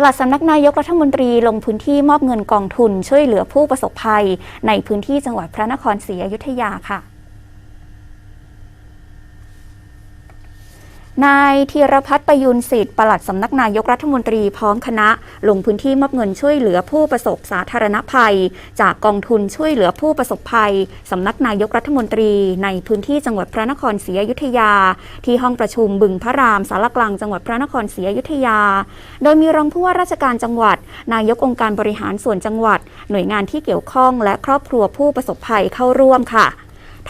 ปลัดสำนักนายกรัฐมนตรีลงพื้นที่มอบเงินกองทุน ช่วยเหลือผู้ประสบภัย ในพื้นที่จังหวัดพระนครศรีอยุธยาค่ะ นายธีรพัฒน์ประยุนสิทธิ์ปลัดสำนักนายกรัฐมนตรีพร้อมคณะ ลงพื้นที่มอบเงินช่วยเหลือผู้ประสบสาธารณภัย จากกองทุนช่วยเหลือผู้ประสบภัยสำนักนายกรัฐมนตรี ในพื้นที่จังหวัดพระนครศรีอยุธยา ที่ห้องประชุมบึงพระรามสารกลางจังหวัดพระนครศรีอยุธยา โดยมีรองผู้ว่าราชการจังหวัด นายกองค์การบริหารส่วนจังหวัด หน่วยงานที่เกี่ยวข้องและครอบครัวผู้ประสบภัยเข้าร่วมค่ะ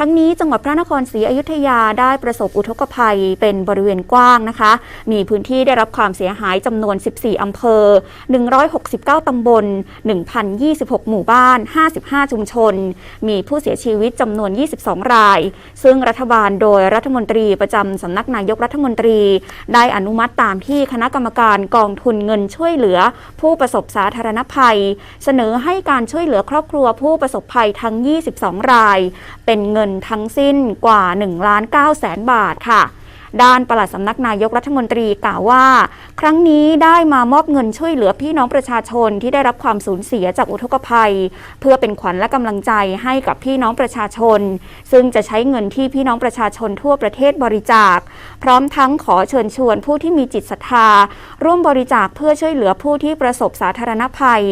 ทั้งนี้จังหวัดพระนครศรีอยุธยาได้ประสบอุทกภัยเป็นบริเวณกว้างนะคะ มีพื้นที่ได้รับความเสียหายจำนวน 14 อำเภอ 169 ตำบล 1,026 หมู่บ้าน 55 ชุมชน มีผู้เสียชีวิตจำนวน 22 ราย ซึ่งรัฐบาลโดยรัฐมนตรีประจำสำนักนายกรัฐมนตรี ได้อนุมัติตามที่คณะกรรมการกองทุนเงินช่วยเหลือ ผู้ประสบสาธารณภัย เสนอให้การช่วยเหลือครอบครัวผู้ประสบภัยทั้ง 22 ราย เป็นเงินทั้งสิ้นกว่า1ล้าน9แสนบาทค่ะ ด้านปลัดสำนักนายกรัฐมนตรีกล่าวว่า ครั้งนี้ได้มามอบเงินช่วยเหลือพี่น้องประชาชนที่ได้รับความสูญเสียจากอุทกภัย เพื่อเป็นขวัญและกำลังใจให้กับพี่น้องประชาชน ซึ่งจะใช้เงินที่พี่น้องประชาชนทั่วประเทศบริจาค พร้อมทั้งขอเชิญชวนผู้ที่มีจิตศรัทธา ร่วมบริจาคเพื่อช่วยเหลือผู้ที่ประสบสาธารณภัย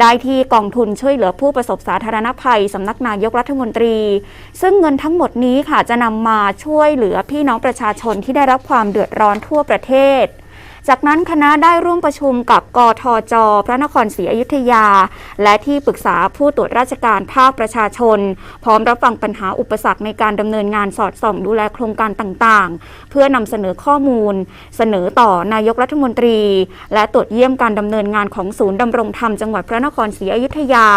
ได้ที่กองทุนช่วยเหลือผู้ประสบสาธารณภัยสำนักนายกรัฐมนตรี ซึ่งเงินทั้งหมดนี้ค่ะจะนำมาช่วยเหลือพี่น้องประชาชนที่ได้รับความเดือดร้อนทั่วประเทศ จากนั้นคณะได้ร่วมประชุมกับกทจ พระนครศรีอยุธยา และที่ปรึกษาผู้ตรวจราชการภาคประชาชน พร้อมรับฟังปัญหาอุปสรรคในการดำเนินงานสอดส่องดูแลโครงการต่างๆ เพื่อนำเสนอข้อมูล เสนอต่อนายกรัฐมนตรี และตรวจเยี่ยมการดำเนินงานของศูนย์ดำรงธรรมจังหวัดพระนครศรีอยุธยา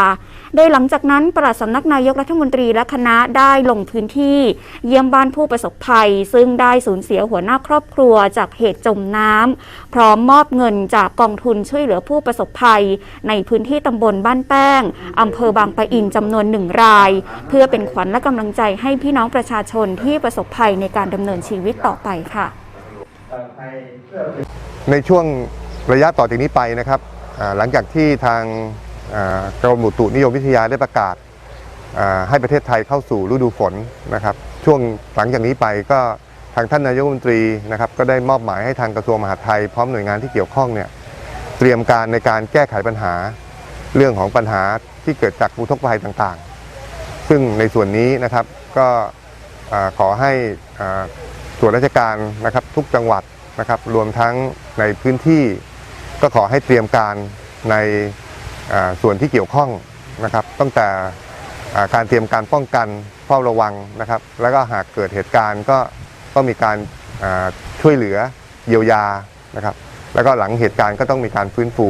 โดยหลังจากนั้นปลัดสำนักนายกรัฐมนตรีและคณะได้ลงพื้นที่ เยี่ยมบ้านผู้ประสบภัย ซึ่งได้สูญเสียหัวหน้าครอบครัวจากเหตุจมน้ำพร้อมมอบเงินจากกองทุนช่วยเหลือผู้ประสบภัย ในพื้นที่ตำบลบ้านแป้งอำเภอบางปะอินจำนวนหนึ่งราย เพื่อเป็นขวัญและกำลังใจให้พี่น้องประชาชนที่ประสบภัยในการดำเนินชีวิตต่อไปค่ะ ในช่วงระยะต่อจากนี้ไปนะครับหลังจากที่ทางกรมอุตุนิยมวิทยาได้ประกาศให้ประเทศไทยเข้าสู่ฤดูฝนนะครับ ช่วงหลังจากนี้ไปก็ ทางท่านนายกรัฐมนตรีนะครับก็ได้มอบหมายให้ทางกระทรวงมหาดไทย พร้อมหน่วยงานที่เกี่ยวข้องเนี่ยเตรียมการในการแก้ไขปัญหาเรื่องของปัญหาที่เกิดจากอุทกภัยต่างๆ ซึ่งในส่วนนี้นะครับก็ขอให้ส่วนราชการนะครับทุกจังหวัดนะครับรวมทั้งในพื้นที่ก็ขอให้เตรียมการในส่วนที่เกี่ยวข้องนะครับตั้งแต่การเตรียมการป้องกันเฝ้าระวังนะครับ แล้วก็หากเกิดเหตุการณ์ก็ ก็มีการช่วยเหลือเยียวยานะครับแล้วก็หลังเหตุการณ์ก็ต้องมีการฟื้นฟู